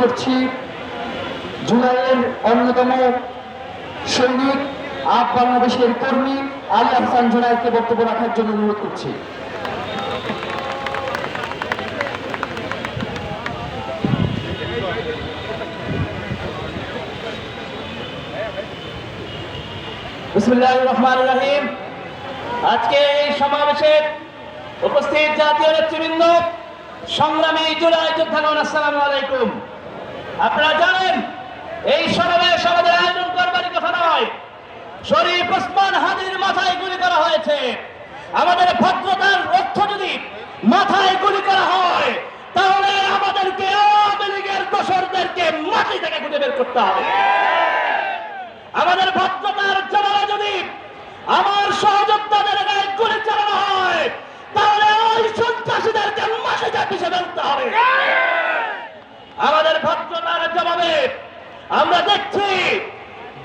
করছি। জুলাইয়ের অন্যতম সৈনিক আপ বাংলাদেশের কর্মী আলী আহসান জুনাইদকে বক্তব্য রাখার জন্য অনুরোধ করছি। রহিম। আজকে এই সমাবেশে উপস্থিত জাতীয় নেতৃবৃন্দ, সংগ্রামী জুলাই যোদ্ধাগণ, আসসালামু আলাইকুম। আপনারা জানেন, এই সমাবেশ আমাদের আয়োজন করবারই কথা নয়। শরীফ ওসমান হাদির মাথায় গুলি করা হয়েছে। আমাদের ভদ্রতার অর্থ যদি মাথায় গুলি করা হয়, তাহলে আমাদেরকে আওয়ামী লীগের দোসরদেরকে মাটি থেকে খুঁজে বের করতে হবে। আমাদের ভদ্রতার যদি আমার সহযোদ্ধাদের গায়ে গুলি চালানো হয়, তাহলে ওই সন্ত্রাসীদেরকে মাটিতে পিছে ফেলতে হবে আমাদের ভদ্রতার জবাবে আমরা দেখছি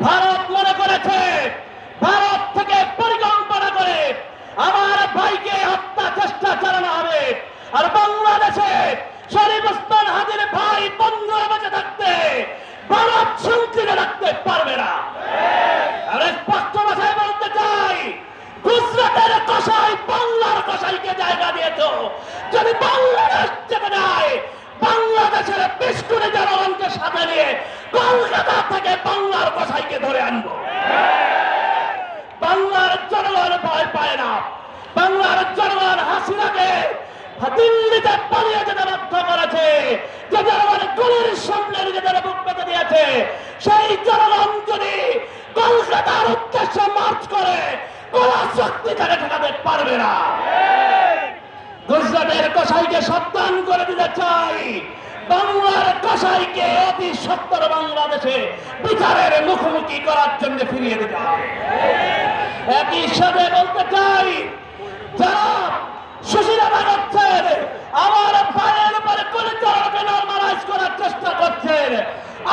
ভারত মনে করেছে, ভারত থেকে পরিকল্পনা করে আমার ভাইকে হত্যা চেষ্টা চালানো হবে। আর বাংলাদেশে শরীফ ওসমান হাজির ভাই বন্ধ বেঁচে থাকতে ভারত শান্তিতে রাখতে পারবে না। আমরা স্পষ্ট ভাষায় বলতে চাই, গুজরাটের কষাই বাংলার কষাইকে জায়গা দিয়েছ। যদি বাংলাদেশ যেতে যায় বাংলাদেশের বিস্কুটে জনগণকে সাথে নিয়ে কলকাতা থেকে বাংলার কষাইকে ধরে আনব। বাংলার জনগণ ভয় পায় না। বাংলার জনগণ হাসিনাকে দিল্লিতে পালিয়ে যেতে বাধ্য করেছে। যে জনগণ গুলির সামনে নিজেদের বুক পেতে দিয়েছে সেই জনগণ যদি কলকাতার উদ্দেশ্যে মার্চ করে কোন শক্তি তাকে ঠেকাতে পারবে না। গুজরাটের কসাইকে সাবধান করে দিতে চাই। বাংলার কসাইকে অতি সত্তর বাংলাদেশে বিচারের মুখোমুখি করার জন্য ফিরিয়ে দিতে হবে একই সাথে বলতে চাই, যারা সুশীলা বাগাচ্ছেন, আমার ভাইয়ের উপরে পরিচালনাকে নর্মালাইজ করার চেষ্টা করছেন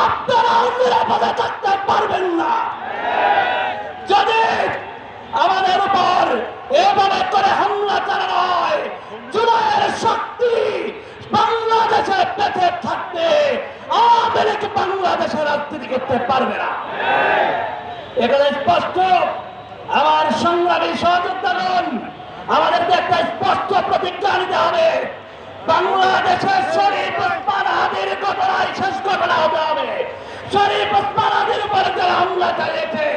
আপনারা নিরাপদে থাকতে পারবেন না যদি আমাদের উপর এভাবে করে হামলা চালানো হয় জুলাইয়ের শক্তি বাংলাদেশে বেঁচে থাকতে আওয়ামী লীগ বাংলাদেশের রাজনীতি করতে পারবে না। এখানে স্পষ্ট আমার সংগ্রামী সহযোদ্ধাগণ আমাদেরকে একটা স্পষ্ট প্রতিজ্ঞা নিতে হবে। বাংলাদেশের শরীফ হাদির ঘটনায় শেষ ঘটনা হতে হবে। শরীফ হাদির উপরে যারা হামলা চালিয়েছে,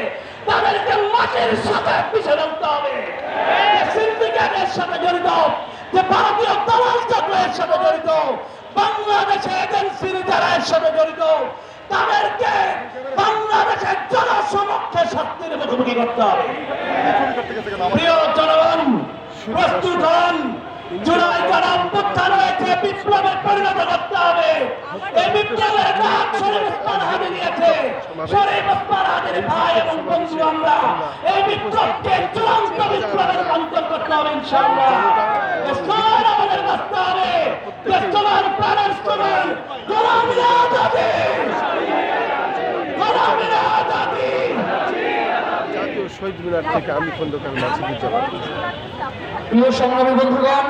তাদেরকে মাটির সাথে পিছিয়ে ফেলতে হবে। সিন্ডিকেটের সাথে জড়িত, যে ভারতীয় দালাল চক্রের সাথে জড়িত, বাংলাদেশে এজেন্সির সাথে জড়িত। তাদেরকে বাংলাদেশের জনসমক্ষে শক্তির মুখোমুখি করতে হবে। প্রিয় জনগণ, প্রস্তুত হন। জুলাই যারা অভ্যুত্থান হয়েছে বিপ্লবে পরিণত করতে হবে। এই বিপ্লবের শরীফ শরীফ ভাই এবং বন্ধু আমরা। এই বিপ্লবকে চূড়ান্ত বিপ্লবে রূপান্তর করতে হবে, ইনশাআল্লাহ। আমাদের বাঁচতে হবে। প্রাণের স্লোগান জাতীয় আমি খন্দকার মাসিদুজ্জামান। প্রিয় সংগ্রামী বন্ধুগণ